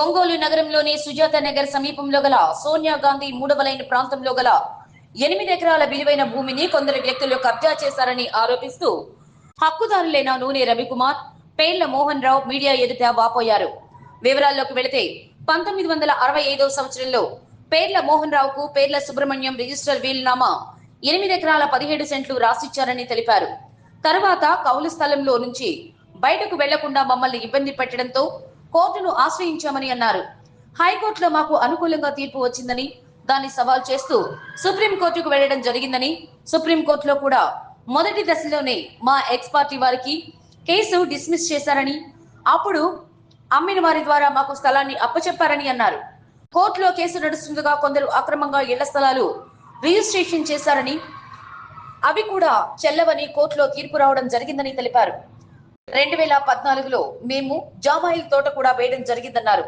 ఒంగోలు నగరంలోని సుజాత నగర్ సమీపంలో గల సోనియా గాంధీ మూడవ లైన్ ప్రాంతంలో గల ఎనిమిది ఎకరాల విలువైన భూమిని కొందరు వ్యక్తులు కబ్జా చేశారని ఆరోపిస్తూ హక్కుదారులైన నూనె రవికుమార్ పేర్ల మోహన్ రావు మీడియా ఎదుట వాపోయారు. వివరాల్లోకి వెళితే పంతొమ్మిది వందల అరవై ఐదవ సంవత్సరంలో పేర్ల మోహన్ రావుకు పేర్ల సుబ్రహ్మణ్యం రిజిస్టర్ వీలునామా ఎనిమిది ఎకరాల పదిహేడు సెంట్లు రాసిచ్చారని తెలిపారు. తర్వాత కౌలు స్థలంలో నుంచి బయటకు వెళ్ళకుండా మమ్మల్ని ఇబ్బంది పెట్టడంతో కోర్టును ఆశ్రయించామని అన్నారు. హైకోర్టులో మాకు అనుకూలంగా తీర్పు వచ్చిందని దాన్ని సవాల్ చేస్తూ సుప్రీంకోర్టుకు వెళ్ళడం జరిగిందని సుప్రీంకోర్టులో కూడా మొదటి దశలోనే మా ఎక్స్ పార్టీ వారికి కేసు డిస్మిస్ చేశారని అప్పుడు అమ్మిన వారి ద్వారా మాకు స్థలాన్ని అప్పచెప్పారని అన్నారు. కోర్టులో కేసు నడుస్తుండగా కొందరు అక్రమంగా ఇళ్ళ స్థలాలు రిజిస్ట్రేషన్ చేశారని అవి కూడా చెల్లవని కోర్టులో తీర్పు రావడం జరిగిందని తెలిపారు. రెండు వేల పద్నాలుగులో మేము జామాయిల్ తోట కూడా వేయడం జరిగిందన్నారు.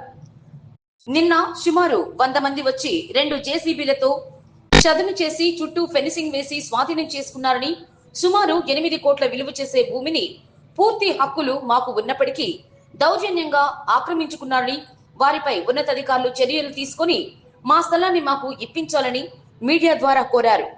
నిన్న సుమారు వంద మంది వచ్చి రెండు జేసీబీలతో చదును చేసి చుట్టూ ఫెన్సింగ్ వేసి స్వాధీనం చేసుకున్నారని సుమారు ఎనిమిది కోట్ల విలువ చేసే భూమిని పూర్తి హక్కులు మాకు ఉన్నప్పటికీ దౌర్జన్యంగా ఆక్రమించుకున్నారని వారిపై ఉన్నతాధికారులు చర్యలు తీసుకొని మా స్థలాన్ని మాకు ఇప్పించాలని మీడియా ద్వారా కోరారు.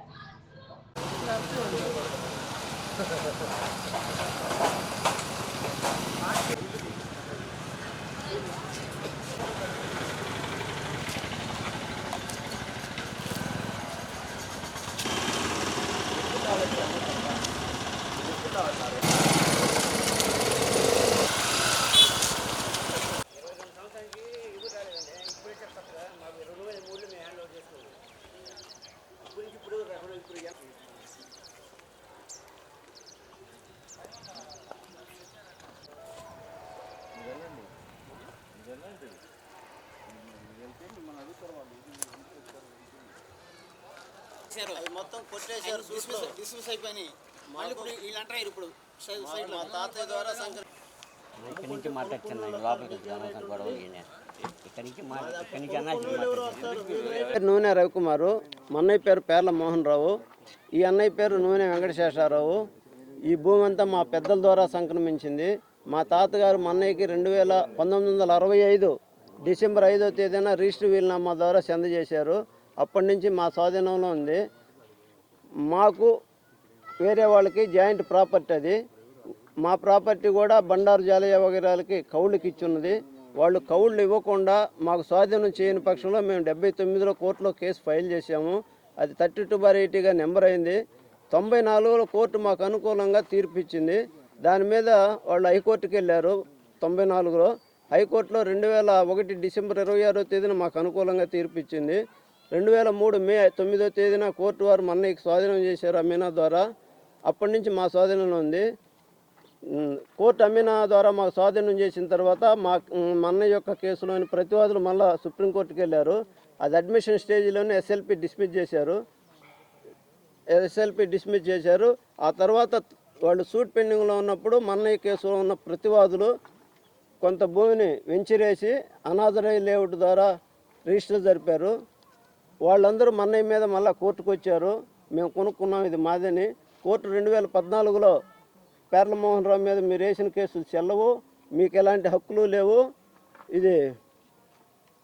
అది మొత్తం కొట్టేశారు డిస్మిస్ అయిపోయినాయి. మళ్ళీ ఇప్పుడు వీళ్ళు అంటారు ఇప్పుడు సైడ్ మా- సైడ్ మా తాతయ్య ద్వారా సంక్ర ఇక్కడి నుంచి మాట్లాడుతున్నాను లోపలికి ఈయన. ఇక్కడి నుంచి ఇక్కడి నుంచి అన్నా నూనె రవికుమారు మా అన్నయ్య పేరు పేర్ల మోహన్ రావు. ఈ అన్నయ్య పేరు నూనె వెంకటశేషారావు. ఈ భూమి అంతా మా పెద్దల ద్వారా సంక్రమించింది. మా తాతగారు మా అన్నయ్యకి రెండు వేల పంతొమ్మిది వందల అరవై ఐదు డిసెంబర్ ఐదో తేదీన రిజిస్టర్ వీలునామా ద్వారా చెంద చేశారు అప్పటి నుంచి మా స్వాధీనంలో ఉంది. మాకు వేరే వాళ్ళకి జాయింట్ ప్రాపర్టీ అది. మా ప్రాపర్టీ కూడా బండారు జాలయ్య వగైరాలకి కౌళ్ళకి ఇచ్చున్నది. వాళ్ళు కౌళ్ళు ఇవ్వకుండా మాకు స్వాధీనం చేయని పక్షంలో మేము డెబ్బై తొమ్మిదిలో కోర్టులో కేసు ఫైల్ చేశాము. అది థర్టీ టూ బార్ ఎయిటీగా నెంబర్ అయింది. తొంభై నాలుగులో కోర్టు మాకు అనుకూలంగా తీర్పిచ్చింది దాని మీద వాళ్ళు హైకోర్టుకి వెళ్ళారు తొంభై నాలుగులో. హైకోర్టులో రెండు వేల ఒకటి డిసెంబర్ ఇరవై ఆరో తేదీన మాకు అనుకూలంగా తీర్పిచ్చింది రెండు వేల మూడు మే తొమ్మిదో తేదీన కోర్టు వారు మా స్వాధీనం చేశారు అమీనా ద్వారా. అప్పటి నుంచి మా స్వాధీనంలో ఉంది. కోర్టు అమీనా ద్వారా మాకు స్వాధీనం చేసిన తర్వాత మా మన్నయ్య మా అన్నయ్య యొక్క కేసులోని ప్రతివాదులు మళ్ళా సుప్రీంకోర్టుకి వెళ్ళారు. అది అడ్మిషన్ స్టేజ్లోనే ఎస్ఎల్పి డిస్మిస్ చేశారు. ఎస్ఎల్పి డిస్మిస్ చేశారు. ఆ తర్వాత వాళ్ళు సూట్ పెండింగ్లో ఉన్నప్పుడు మన్నయ్య కేసులో ఉన్న ప్రతివాదులు కొంత భూమిని వెంచిరేసి అనాథరై లేఅవుట్ ద్వారా రిజిస్టర్ జరిపారు. వాళ్ళందరూ మన్నయ్య మీద మళ్ళీ కోర్టుకు వచ్చారు మేము కొనుక్కున్నాం ఇది మాదని. కోర్టు రెండు వేల పద్నాలుగులో పేర్లమోహన్ రావు మీద మీరు వేసిన కేసులు చెల్లవు మీకు ఎలాంటి హక్కులు లేవు. ఇది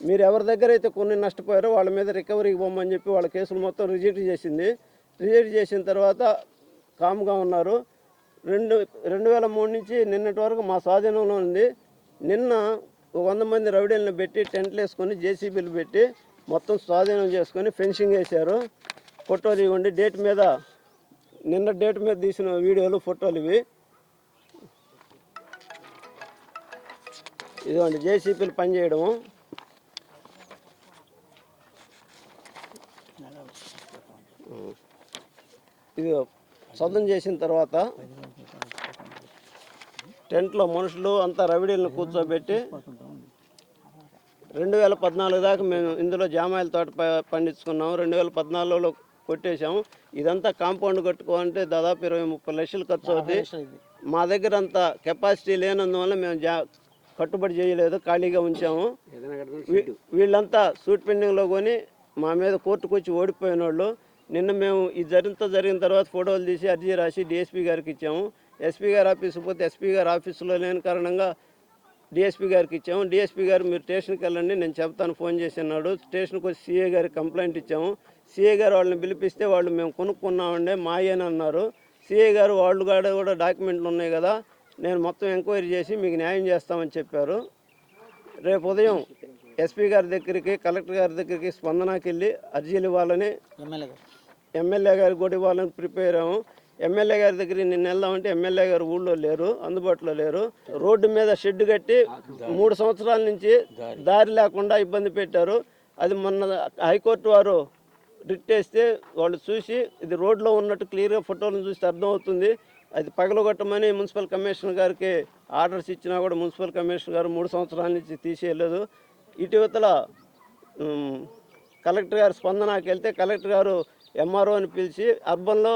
మీరు ఎవరి దగ్గర అయితే కొన్ని నష్టపోయారో వాళ్ళ మీద రికవరీకి పోమని చెప్పి వాళ్ళ కేసులు మొత్తం రిజెక్ట్ చేసింది. రిజెక్ట్ చేసిన తర్వాత కామ్గా ఉన్నారు. రెండు రెండు వేల మూడు నుంచి నిన్నటి వరకు మా స్వాధీనంలో ఉంది. నిన్న ఒక వంద మంది రౌడీలను పెట్టి టెంట్లు వేసుకొని జేసీబీలు పెట్టి మొత్తం స్వాధీనం చేసుకొని ఫెన్సింగ్ వేశారు. ఫోటోలు ఇవ్వండి డేట్ మీద నిన్న డేట్ మీద తీసిన వీడియోలు ఫోటోలు ఇవి. ఇదిగోండి జేసీపీలు పనిచేయడము. ఇది సొంతం చేసిన తర్వాత టెంట్లో మనుషులు అంతా రవిడీలను కూర్చోబెట్టి రెండు వేల పద్నాలుగు దాకా మేము ఇందులో జామాయిల తోట ప- పండించుకున్నాము. రెండు వేల పద్నాలుగులో కొట్టేశాము. ఇదంతా కాంపౌండ్ కట్టుకోవాలంటే దాదాపు ఇరవై ముప్పై లక్షలు ఖర్చు అవుతుంది మా దగ్గర అంత కెపాసిటీ లేనందువల్ల మేము జా కట్టుబడి చేయలేదు ఖాళీగా ఉంచాము. వీళ్ళంతా సూట్ పెండింగ్లో కొని మా మీద కోర్టుకు వచ్చి ఓడిపోయిన వాళ్ళు నిన్న మేము ఈ జరిగినంత జరిగిన తర్వాత ఫోటోలు తీసి అర్జీ రాసి డిఎస్పీ గారికి ఇచ్చాము. ఎస్పీ గారి ఆఫీసు పోతే ఎస్పీ గారి ఆఫీసులో లేని కారణంగా డిఎస్పీ గారికి ఇచ్చాము. డిఎస్పీ గారు మీరు స్టేషన్కి వెళ్ళండి నేను చెప్తాను ఫోన్ చేసి అన్నాడు. స్టేషన్కి వచ్చి సీఏ గారికి కంప్లైంట్ ఇచ్చాము. సీఏ గారు వాళ్ళని పిలిపిస్తే వాళ్ళు మేము కొనుక్కున్నామండి మాయని అన్నారు. సీఏ గారు వాళ్ళు కూడా కూడా డాక్యుమెంట్లు ఉన్నాయి కదా నేను మొత్తం ఎంక్వైరీ చేసి మీకు న్యాయం చేస్తామని చెప్పారు. రేపు ఉదయం ఎస్పీ గారి దగ్గరికి కలెక్టర్ గారి దగ్గరికి స్పందనకి వెళ్ళి అర్జీలు ఇవ్వాలని ఎమ్మెల్యే గారు కూడా ఇవ్వాలని ప్రిపేర్ అయ్యాము. ఎమ్మెల్యే గారి దగ్గరికి నిన్న వెళ్దామంటే ఎమ్మెల్యే గారు ఊళ్ళో లేరు అందుబాటులో లేరు. రోడ్డు మీద షెడ్ కట్టి మూడు సంవత్సరాల నుంచి దారి లేకుండా ఇబ్బంది పెట్టారు. అది మొన్న హైకోర్టు వారు రిట్టేస్తే వాళ్ళు చూసి ఇది రోడ్లో ఉన్నట్టు క్లియర్గా ఫోటోలను చూస్తే అర్థమవుతుంది. అది పగలగొట్టమని మున్సిపల్ కమిషనర్ గారికి ఆర్డర్స్ ఇచ్చినా కూడా మున్సిపల్ కమిషనర్ గారు మూడు సంవత్సరాల నుంచి తీసేయలేదు. ఇటీవల కలెక్టర్ గారు స్పందనకి వెళ్తే కలెక్టర్ గారు ఎంఆర్ఓ అని పిలిచి అర్బన్లో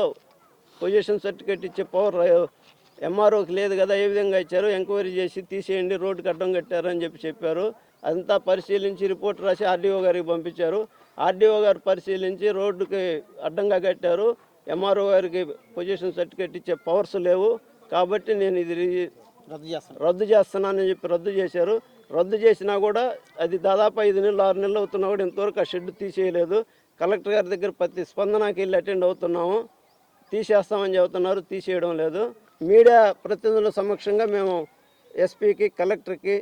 పొజిషన్ సర్టిఫికేట్ ఇచ్చే పవర్ ఎంఆర్ఓకి లేదు కదా ఏ విధంగా ఇచ్చారు ఎంక్వైరీ చేసి తీసేయండి రోడ్డుకి అడ్డం కట్టారు అని చెప్పి చెప్పారు. అదంతా పరిశీలించి రిపోర్ట్ రాసి ఆర్డీఓ గారికి పంపించారు. ఆర్డీఓ గారు పరిశీలించి రోడ్డుకి అడ్డంగా కట్టారు. ఎంఆర్ఓ గారికి పొజిషన్ సర్టిఫికేట్ ఇచ్చే పవర్స్ లేవు. కాబట్టి నేను ఇది రద్దు చేస్తాను. రద్దు చేస్తున్నానని చెప్పి రద్దు చేశారు. రద్దు చేసినా కూడా అది దాదాపు ఐదు నెలలు ఆరు నెలలు అవుతున్నా కూడా ఇంతవరకు ఆ షెడ్ తీసేయలేదు. కలెక్టర్ గారి దగ్గర ప్రతి స్పందనకి వెళ్ళి అటెండ్ అవుతున్నాము. తీసేస్తామని చెబుతున్నారు. తీసేయడం లేదు. మీడియా ప్రతినిధుల సమక్షంగా మేము ఎస్పీకి కలెక్టర్కి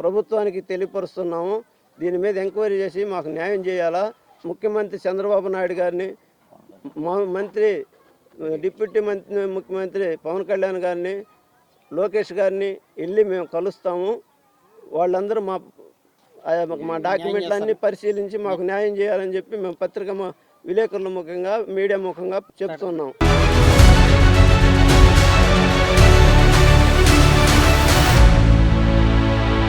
ప్రభుత్వానికి తెలియపరుస్తున్నాము. దీని మీద ఎంక్వైరీ చేసి మాకు న్యాయం చేయాలా? ముఖ్యమంత్రి చంద్రబాబు నాయుడు గారిని మా- మంత్రి డిప్యూటీ మంత్రి ముఖ్యమంత్రి పవన్ కళ్యాణ్ గారిని లోకేష్ గారిని వెళ్ళి మేము కలుస్తాము. వాళ్ళందరూ మా మా డాక్యుమెంట్లన్నీ పరిశీలించి మాకు న్యాయం చేయాలని చెప్పి మేము పత్రిక విలేకరుల ముఖంగా మీడియా ముఖంగా చెప్తున్నాం